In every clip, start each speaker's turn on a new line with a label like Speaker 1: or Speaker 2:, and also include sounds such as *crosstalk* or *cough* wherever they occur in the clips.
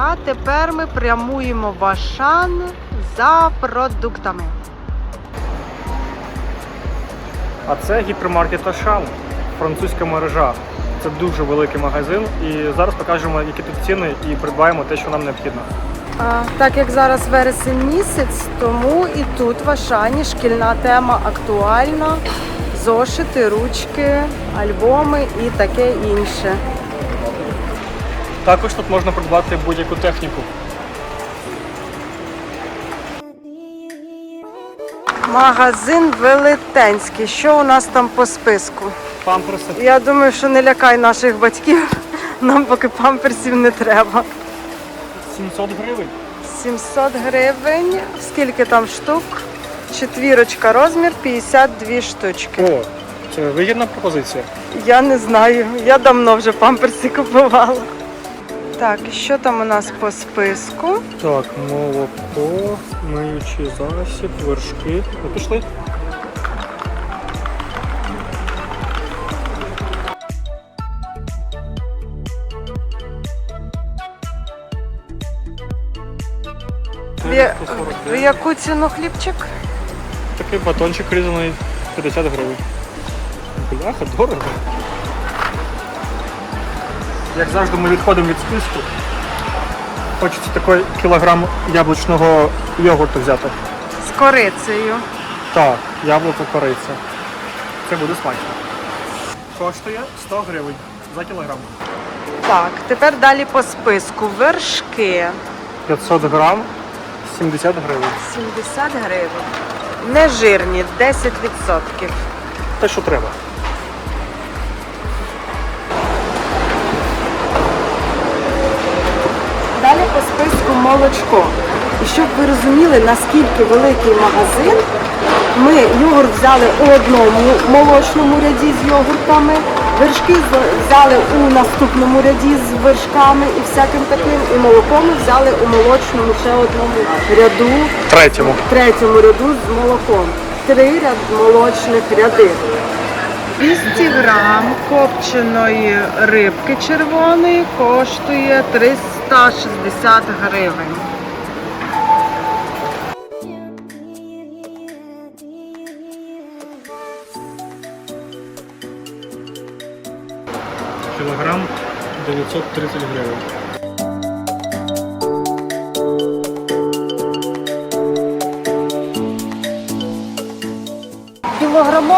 Speaker 1: А тепер ми прямуємо в Ашан за продуктами.
Speaker 2: А це гіпермаркет Ашан, французька мережа. Це дуже великий магазин. І зараз покажемо, які тут ціни, і придбаємо те, що нам необхідно.
Speaker 1: А, так як зараз вересень місяць, тому і тут в Ашані шкільна тема актуальна. Зошити, ручки, альбоми і таке інше.
Speaker 2: Також тут можна придбати будь-яку техніку.
Speaker 1: Магазин велетенський. Що у нас там по списку?
Speaker 2: Памперси
Speaker 1: Я думаю, що не лякай наших батьків. Нам поки памперсів не треба.
Speaker 2: 700 гривень.
Speaker 1: 700 гривень. Скільки там штук? Четвірочка розмір 52 штучки.
Speaker 2: О, це вигідна пропозиція.
Speaker 1: Я не знаю. Я давно вже памперси купувала. Так, і що там у нас по списку?
Speaker 2: Так, молоко, миючий засіб, вершки. Ви пішли?
Speaker 1: В, я- в яку ціну хлібчик?
Speaker 2: Такий батончик різаний 50 гривень. Бляха, дорого. Як завжди ми відходимо від списку. Хочеться такий кілограм яблучного йогурту взяти.
Speaker 1: З корицею.
Speaker 2: Так, яблуко кориця. Це буде смачно. Коштує 100 гривень за кілограм.
Speaker 1: Так, тепер далі по списку. Вершки
Speaker 2: 500 грам 70 гривень.
Speaker 1: 70 гривень. Нежирні 10%.
Speaker 2: Те, що треба.
Speaker 1: По молочко. І щоб ви розуміли, наскільки великий магазин, ми йогурт взяли у одному молочному ряді з йогуртами, вершки взяли у наступному ряді з вершками і всяким таким, і молоко ми взяли у молочному ще одному ряду,
Speaker 2: Третьому.
Speaker 1: третьому ряду з молоком. Три ряд молочних ряди. 200 грам копченої рибки червоної коштує 360 гривень.
Speaker 2: Кілограм 930 гривень.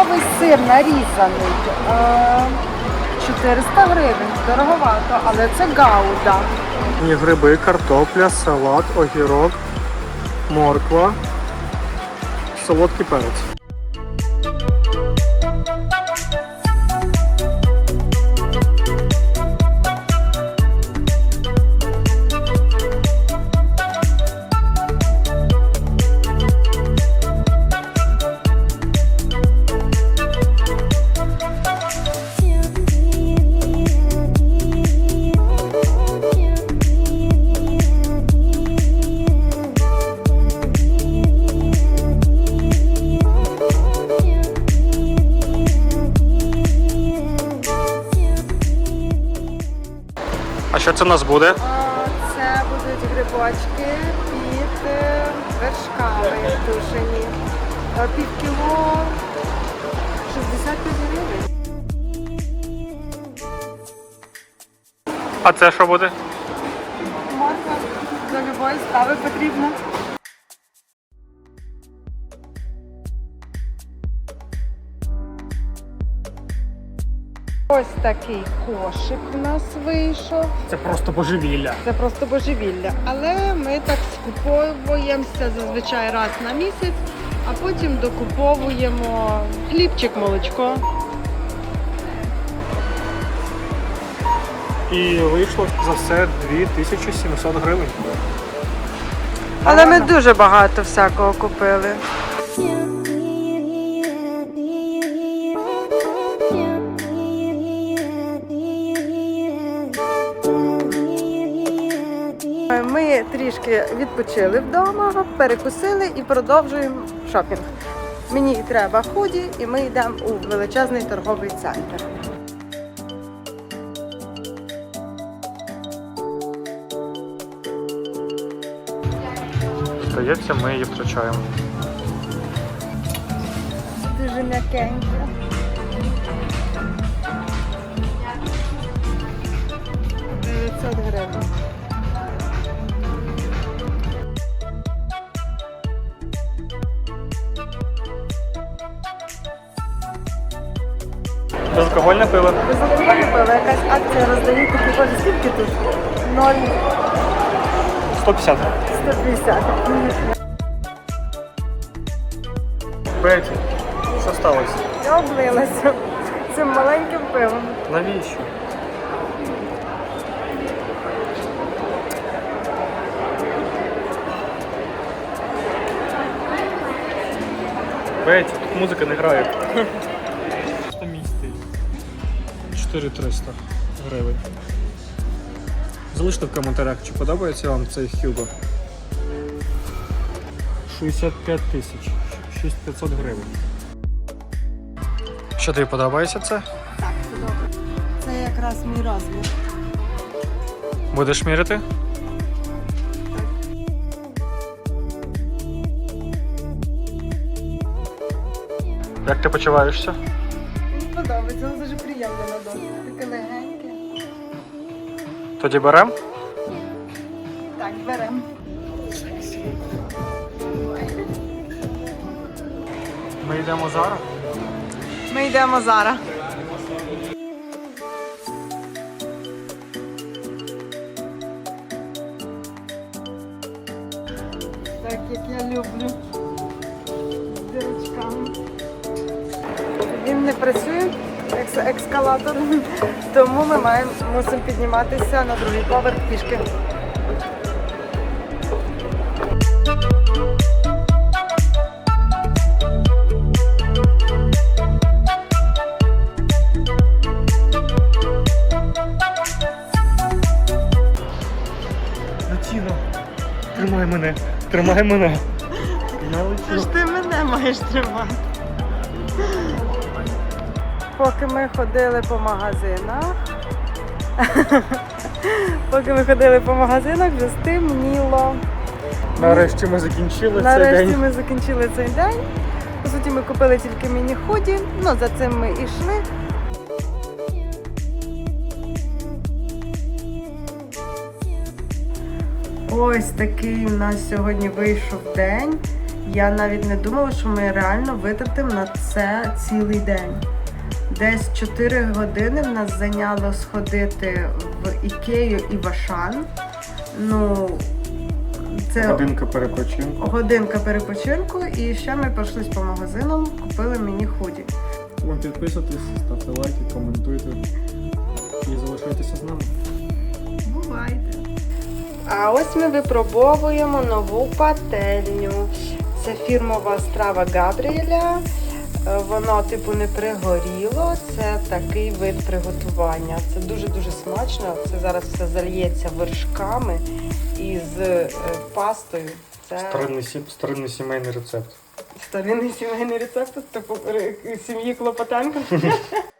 Speaker 1: Кілограмовий сир нарізаний. е, 400 гривень, дороговато, але це гауда.
Speaker 2: І гриби, картопля, салат, огірок, морква, солодкий перець. Що це у нас буде?
Speaker 1: Це будуть грибочки під е, вершками тушені. Е, Пів кіло 65 гривень.
Speaker 2: А це що буде?
Speaker 1: Морква до любої страви потрібна. Ось такий кошик у нас вийшов.
Speaker 2: Це просто божевілля.
Speaker 1: Це просто божевілля. Але ми так скуповуємося зазвичай раз на місяць, а потім докуповуємо хлібчик, молочко.
Speaker 2: І вийшло за все 2700 гривень.
Speaker 1: Але ми дуже багато всякого купили. трішки відпочили вдома, перекусили і продовжуємо шопінг. Мені треба худі, і ми йдемо у величезний торговий центр.
Speaker 2: Здається, ми її втрачаємо.
Speaker 1: Дуже м'якенько.
Speaker 2: Безалкогольне пиво.
Speaker 1: Безалкогольне пиво, якась акція роздають такі боже, скільки тут? 0,
Speaker 2: 150.
Speaker 1: 150.
Speaker 2: Беті, що сталося?
Speaker 1: Я облилася цим маленьким пивом.
Speaker 2: Навіщо? Беті, тут музика не грає. Що мій стиль? 4300 гривень. Залиште в коментарях, чи подобається вам цей Hugo. 65 тисяч. 6500 гривень. Що тобі подобається це?
Speaker 1: Так, добре. Це якраз мій розмір.
Speaker 2: Будеш міряти? Як ти почуваєшся?
Speaker 1: Воно. Таке легеньке.
Speaker 2: Тоді берем?
Speaker 1: Так, беремо.
Speaker 2: Ми йдемо зараз.
Speaker 1: Ми йдемо зараз. Так, як я люблю. З дирочками. Він не працює, екс- ескалатор, *laughs* тому ми маємо, мусимо підніматися на другий поверх пішки.
Speaker 2: Летіно. Тримай мене. Тримай мене. Я
Speaker 1: Це ж ти мене маєш тримати. Поки ми ходили по магазинах. *laughs* Поки ми ходили по магазинах, вже стемніло.
Speaker 2: Нарешті ми закінчили цей
Speaker 1: Нарешті ми закінчили цей день. По суті, ми купили тільки міні-худі, ну за цим ми йшли. Ось такий у нас сьогодні вийшов день. Я навіть не думала, що ми реально витратимо на це цілий день. Десь 4 години в нас зайняло сходити в Ікею і в Ашан. Ну, це
Speaker 2: Годинка перепочинку.
Speaker 1: годинка перепочинку, і ще ми пройшлись по магазинам, купили мені худі.
Speaker 2: Ви підписуйтесь, ставте лайки, коментуйте і залишайтеся з нами.
Speaker 1: Бувайте. А ось ми випробовуємо нову пательню. Це фірмова страва Габріеля. Е, Воно, типу, не пригоріло. Це такий вид приготування. Це дуже-дуже смачно. Це зараз все зальється вершками і з е, пастою. Це
Speaker 2: Старинний, сім- старинний сімейний рецепт.
Speaker 1: старинний сімейний рецепт, типу сім'ї Клопотенко. *laughs*